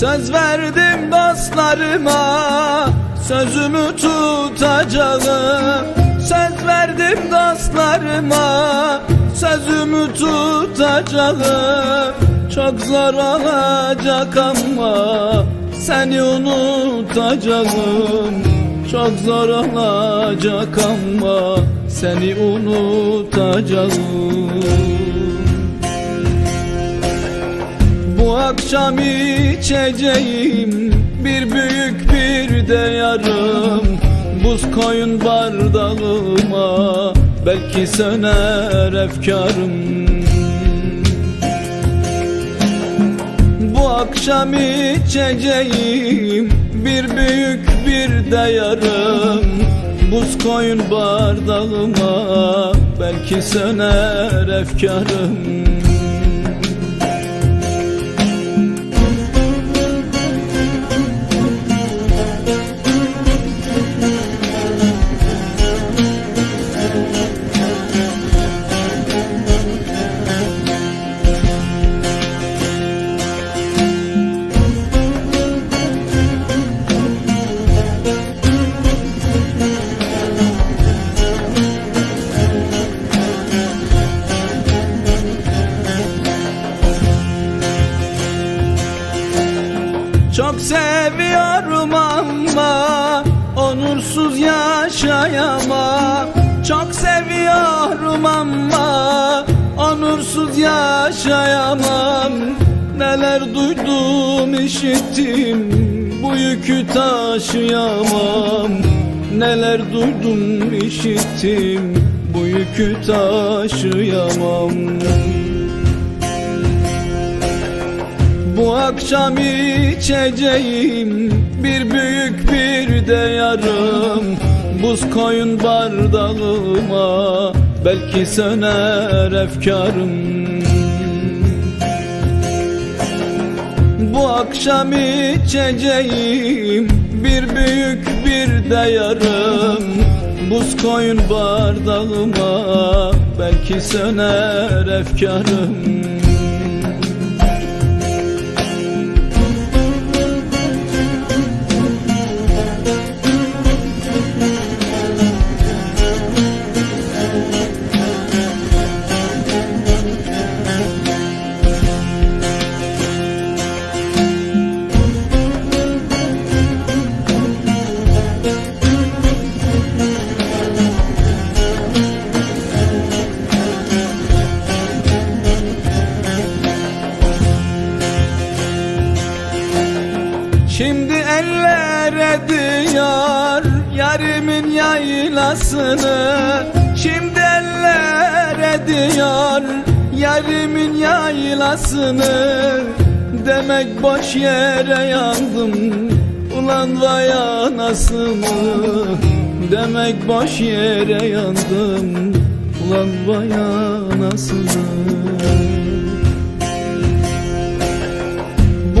Söz verdim dostlarıma Sözümü tutacağım. Söz verdim dostlarıma Sözümü tutacağım. Çok zor olacak ama Seni unutacağım. Çok zor olacak ama Seni unutacağım akşam içeceğim. Bir büyük bir de yarım. Buz koyun bardağıma belki söner efkarım. Bu akşam içeceğim. Bir büyük bir de yarım. Buz koyun bardağıma belki söner efkarım seviyorum ama onursuz yaşayamam. Çok seviyorum ama onursuz yaşayamam. Neler duydum işittim bu yükü taşıyamam. Neler duydum işittim bu yükü taşıyamam Bu akşam içeceğim bir büyük bir de yarım. Buz koyun bardağıma belki söner efkarım. Bu akşam içeceğim bir büyük bir de yarım. Buz koyun bardağıma belki söner efkarım Şimdi eller ediyor yarimin yaylasını. Şimdi eller ediyor yarimin yaylasını. Demek boş yere yandım ulan vay anasını. Demek boş yere yandım ulan vay anasını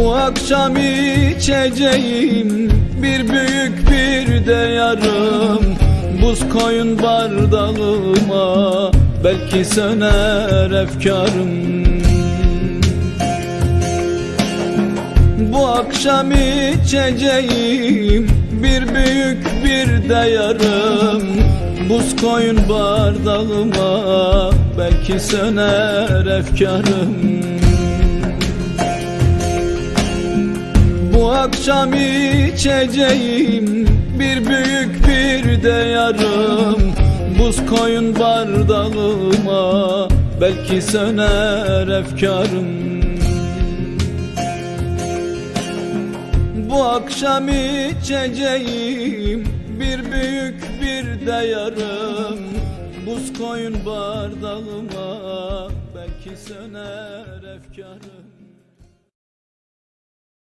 Bu akşam içeceğim bir büyük bir de yarım. Buz koyun bardağıma belki söner efkarım. Bu akşam içeceğim bir büyük bir de yarım. Buz koyun bardağıma belki söner efkarım Bu akşam içeceğim bir büyük bir de yarım. Buz koyun bardağıma belki söner efkarım. Bu akşam içeceğim bir büyük bir de yarım. Buz koyun bardağıma belki söner efkarım